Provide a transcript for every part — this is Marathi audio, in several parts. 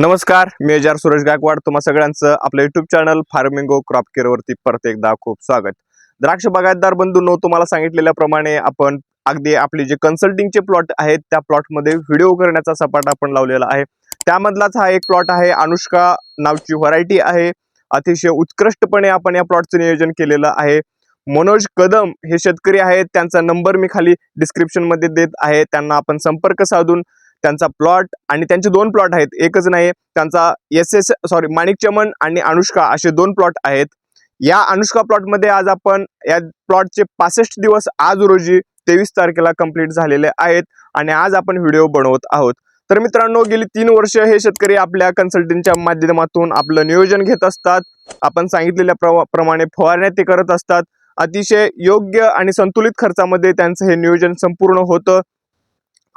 नमस्कार मी एजार सुरेश गायकवाड. तुम्हा सगळ्यांचं आपल्या YouTube channel Farmingo crop care वरती परत एकदा खूप स्वागत. द्राक्ष बागायतदार बंधूंनो तुम्हाला सांगितलेल्याप्रमाणे आपण अगदी आपले जे कन्सल्टिंगचे प्लॉट आहेत त्या प्लॉटमध्ये व्हिडिओ करण्याचा सपाट आपण लावलेला आहे. त्यामधलाच हा एक प्लॉट आहे. अनुष्का नावची व्हरायटी आहे. अतिशय उत्कृष्टपणे आपण या प्लॉटचं नियोजन केलेलं आहे. मनोज कदम हे शेतकरी आहेत. त्यांचा नंबर मी खाली डिस्क्रिप्शनमध्ये देत आहे. त्यांना आपण संपर्क साधून त्यांचा प्लॉट आणि त्यांचे दोन प्लॉट आहेत. एकच नाही त्यांचा S S sorry Manik Chaman आणि अनुष्का असे दोन प्लॉट आहेत. या अनुष्का प्लॉटमध्ये आज आपण या प्लॉटचे पासष्ट दिवस आज रोजी तेवीस तारखेला कंप्लीट झालेले आहेत आणि आज आपण व्हिडिओ बनवत आहोत. तर मित्रांनो गेली तीन वर्ष हे शेतकरी आपल्या कन्सल्टिंगच्या माध्यमातून आपलं नियोजन घेत असतात. आपण सांगितलेल्या प्रवा- प्रमाणे फवारण्या ते करत असतात. अतिशय योग्य आणि संतुलित खर्चामध्ये त्यांचं हे नियोजन संपूर्ण होतं.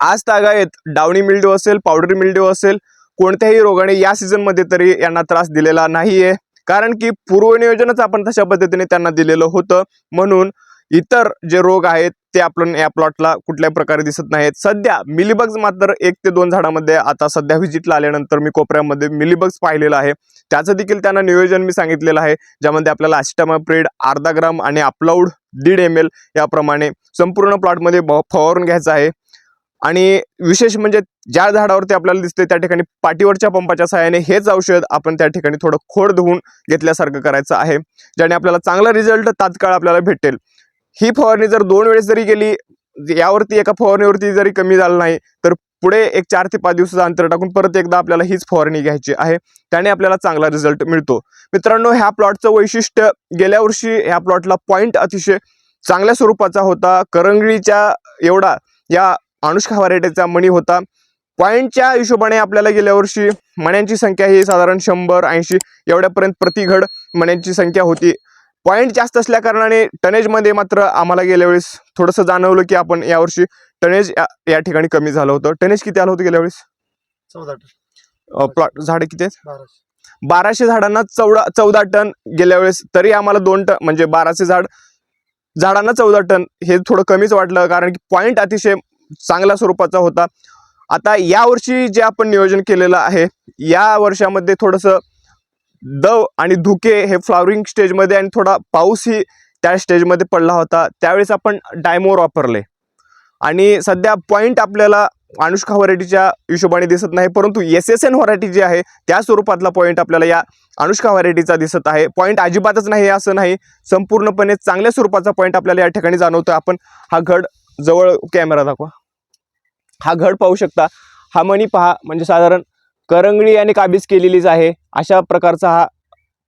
आज तागायत डावणी मिल्ड्यू असेल पावडर मिल्ड्यू असेल कोणत्याही रोगाने या सीझनमध्ये तरी यांना त्रास दिलेला नाही आहे कारण की पूर्वनियोजनच आपण तशा पद्धतीने त्यांना दिलेलं होतं. म्हणून इतर जे रोग आहेत ते आपण या प्लॉटला कुठल्याही प्रकारे दिसत नाहीत. सध्या मिलीबग्स मात्र एक ते दोन झाडामध्ये आता सध्या व्हिजिटला आल्यानंतर मी कोपऱ्यामध्ये मिलीबग्स पाहिलेलं आहे. त्याचं देखील त्यांना नियोजन मी सांगितलेलं आहे ज्यामध्ये आपल्याला ॲस्टामाप्रेड अर्धा ग्राम आणि अपलाऊड दीड एम एल याप्रमाणे संपूर्ण प्लॉटमध्ये ब- फवारून घ्यायचं आहे. आणि विशेष म्हणजे ज्या झाडावरती आपल्याला दिसते त्या ठिकाणी पाठीवरच्या पंपाच्या सहाय्याने हेच औषध आपण त्या ठिकाणी थोडं खोड धुवून घेतल्यासारखं करायचं आहे ज्याने आपल्याला चांगला रिझल्ट तात्काळ आपल्याला भेटेल. ही फवारणी जर दोन वेळेस जरी गेली यावरती एका फवारणीवरती जरी कमी झालं नाही तर पुढे एक चार ते पाच दिवसाचं अंतर टाकून परत एकदा आपल्याला हीच फवारणी घ्यायची आहे त्याने आपल्याला चांगला रिझल्ट मिळतो. मित्रांनो ह्या प्लॉटचं वैशिष्ट्य गेल्या वर्षी ह्या प्लॉटला पॉईंट अतिशय चांगल्या स्वरूपाचा होता. करंगळीच्या एवढा या अनुष्का व्हरायटीचा मणी होता. पॉईंटच्या हिशोबाने आपल्याला गेल्या वर्षी मण्यांची संख्या ही साधारण शंभर ऐंशी एवढ्यापर्यंत प्रतिघड मण्यांची संख्या होती. पॉईंट जास्त असल्या कारणाने टनेजमध्ये मात्र आम्हाला गेल्या वेळेस थोडंसं जाणवलं की आपण यावर्षी टनेज या, या ठिकाणी कमी झालं होतं. टनेज किती आलं होतं गेल्या वेळेस? चौदा टन. प्लॉट झाडं किती आहेत? बाराशे. बाराशे झाडांना चौदा चौदा टन गेल्या वेळेस. तरी आम्हाला दोन टन म्हणजे बाराशे झाड झाडांना चौदा टन हे थोडं कमीच वाटलं. कारण की पॉईंट अतिशय चांगल्या स्वरूपाचा होता. आता यावर्षी जे आपण नियोजन केलेलं आहे या वर्षामध्ये थोडंसं दव आणि धुके हे फ्लावरिंग स्टेजमध्ये आणि थोडा पाऊसही त्या स्टेजमध्ये पडला होता. त्यावेळेस आपण डायमोर वापरले. आणि सध्या पॉईंट आपल्याला अनुष्का व्हरायटीच्या हिशोबाने दिसत नाही परंतु एस एस एन व्हरायटी जी आहे त्या स्वरूपातला पॉईंट आपल्याला या अनुष्का व्हरायटीचा दिसत आहे. पॉईंट अजिबातच नाही असं नाही. संपूर्णपणे चांगल्या स्वरूपाचा पॉईंट आपल्याला या ठिकाणी जाणवतो आपण हा घड जवळ कॅमेरा दाखवा. हा घड पाहू शकता. हा मणी पहा म्हणजे साधारण करंगळी आणि काबीज केलेलीच आहे. अशा प्रकारचा हा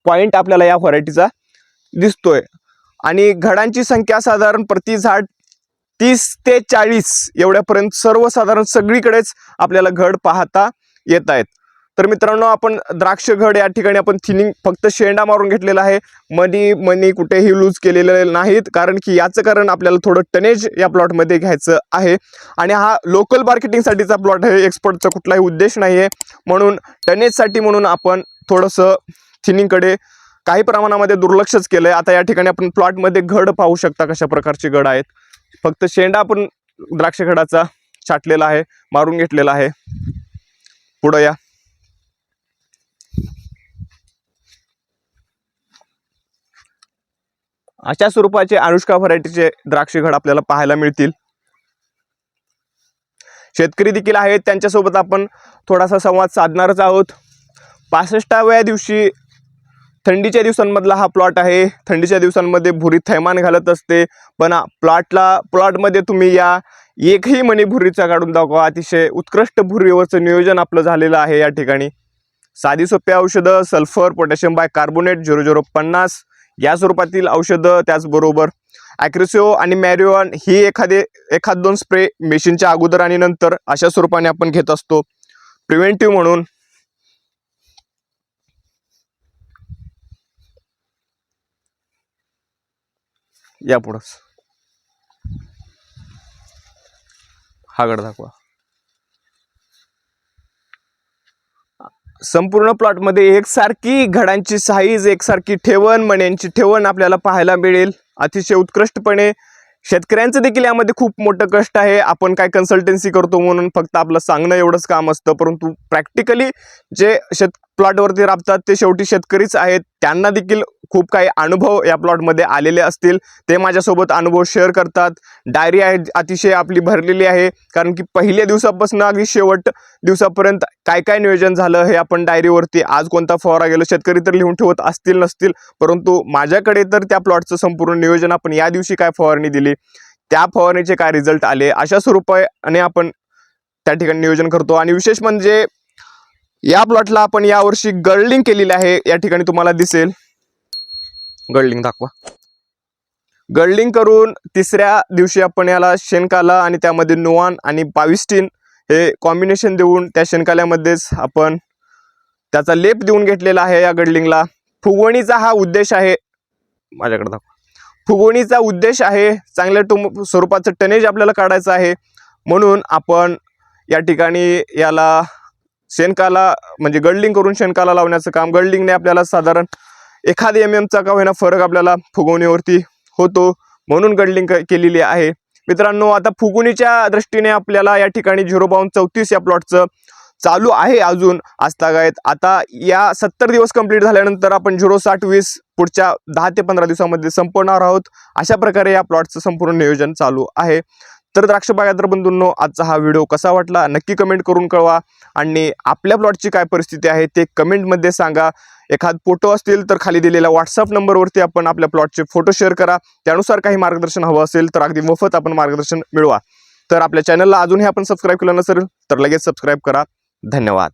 पॉईंट आपल्याला या व्हरायटीचा दिसतोय. आणि घडांची संख्या साधारण प्रति झाड तीस ते चाळीस एवढ्यापर्यंत सर्वसाधारण सगळीकडेच आपल्याला घड पाहता येत आहेत. तर मित्रांनो आपण द्राक्ष घड या ठिकाणी आपण थिनिंग फक्त शेंडा मारून घेतलेला आहे. मनी मनी कुठेही लूज केलेले नाहीत कारण की याचं कारण आपल्याला थोडं टनेज या प्लॉटमध्ये घ्यायचं आहे. आणि हा लोकल मार्केटिंगसाठीचा प्लॉट आहे एक्सपोर्टचा कुठलाही उद्देश नाही आहे म्हणून टनेजसाठी म्हणून आपण थोडंसं थिनिंगकडे काही प्रमाणामध्ये दुर्लक्षच केलं आहे आता या ठिकाणी आपण प्लॉटमध्ये घड पाहू शकता कशा प्रकारचे गड आहेत. फक्त शेंडा आपण द्राक्ष घडाचा छाटलेला आहे मारून घेतलेला आहे. पुढं या. अशा स्वरूपाचे अनुष्का व्हरायटीचे द्राक्ष घड आपल्याला पाहायला मिळतील. शेतकरी देखील आहेत त्यांच्यासोबत आपण थोडासा संवाद साधणारच आहोत. पासष्टाव्या दिवशी थंडीच्या दिवसांमधला हा प्लॉट आहे. थंडीच्या दिवसांमध्ये भुरी थैमान घालत असते. पण प्लॉटला प्लॉटमध्ये तुम्ही या एकही मणी भुरीचा काढून दाखवा. अतिशय उत्कृष्ट भुरीवरचं नियोजन आपलं झालेलं आहे या ठिकाणी. साधी सोपी औषधं sulphur potassium bicarbonate zero zero पन्नास या स्वरूपातील औषधं त्याचबरोबर ॲक्रिसिओ आणि मॅरिओन ही एखादे एखाद दोन स्प्रे मेशीनच्या अगोदर आणि नंतर अशा स्वरूपाने आपण घेत असतो. प्रिव्हेंटिव्ह म्हणून. या पुढंच हा गड दाखवा. संपूर्ण प्लॉटमध्ये एकसारखी घडांची साईज एकसारखी ठेवण मण्यांची ठेवण आपल्याला पाहायला मिळेल. अतिशय उत्कृष्टपणे. शेतकऱ्यांचं देखील यामध्ये खूप मोठं कष्ट आहे. आपण काय कन्सल्टन्सी करतो म्हणून फक्त आपलं सांगणं एवढंच काम असतं परंतु प्रॅक्टिकली जे शेत प्लॉटवरती राबतात. ते शेवटी शेतकरीच आहेत. त्यांना देखील खूप काही अनुभव या प्लॉटमध्ये आलेले असतील. ते माझ्यासोबत अनुभव शेअर करतात. डायरी आहे अतिशय आपली भरलेली आहे. कारण की पहिल्या दिवसापासून अगदी शेवट दिवसापर्यंत काय काय नियोजन झालं हे आपण डायरीवरती आज कोणता फवारा गेलो शेतकरी तर लिहून ठेवत असतील नसतील. परंतु माझ्याकडे तर त्या प्लॉटचं संपूर्ण नियोजन आपण या दिवशी काय फवारणी दिली त्या फवारणीचे काय रिझल्ट आले अशा स्वरूपाने आपण त्या ठिकाणी नियोजन करतो. आणि विशेष म्हणजे या प्लॉटला आपण यावर्षी गर्लिंग केलेली आहे. या ठिकाणी तुम्हाला दिसेल. गर्लिंग दाखवा. गर्लिंग करून तिसऱ्या दिवशी आपण याला शेणकाला आणि त्यामध्ये नुआन आणि बाविस्टीन हे कॉम्बिनेशन देऊन त्या शेणकाल्यामध्येच आपण त्याचा लेप देऊन घेतलेला आहे या गडलिंगला फुगवणीचा हा उद्देश आहे. माझ्याकडे दाखवा. फुगवणीचा उद्देश आहे. चांगल्या टुम स्वरूपाचं टनेज आपल्याला काढायचं आहे. म्हणून आपण या ठिकाणी याला शेणकाला म्हणजे गडलिंग करून शेणकाला लावण्याचं काम. गडलिंगने आपल्याला साधारण एखाद एम एमचा का होईना फरक आपल्याला फुगवणीवरती होतो म्हणून गडलिंग क- केलेली आहे. मित्रांनो आता फुगवणीच्या दृष्टीने आपल्याला या ठिकाणी झिरो पाऊन चौतीस या प्लॉटचं चालू आहे अजून आजतागायत आता या सत्तर दिवस कंप्लीट झाल्यानंतर आपण झिरो साठ वीस पुढच्या दहा ते पंधरा दिवसामध्ये संपवणार आहोत. अशा प्रकारे या प्लॉटचं संपूर्ण नियोजन चालू आहे. तर द्राक्ष बागायतर बंधूंनो आजचा हा व्हिडिओ कसा वाटला? नक्की कमेंट करून कळवा. आणि आपल्या प्लॉटची काय परिस्थिती आहे ते कमेंटमध्ये सांगा. एखाद फोटो असतील तर खाली दिलेल्या व्हॉट्सअप नंबरवरती आपण आपल्या प्लॉटचे फोटो शेअर करा. त्यानुसार काही मार्गदर्शन हवं असेल तर अगदी मोफत आपण मार्गदर्शन मिळवा. तर आपल्या चॅनलला अजूनही आपण सबस्क्राईब केलं नसेल तर लगेच सबस्क्राईब करा. धन्यवाद.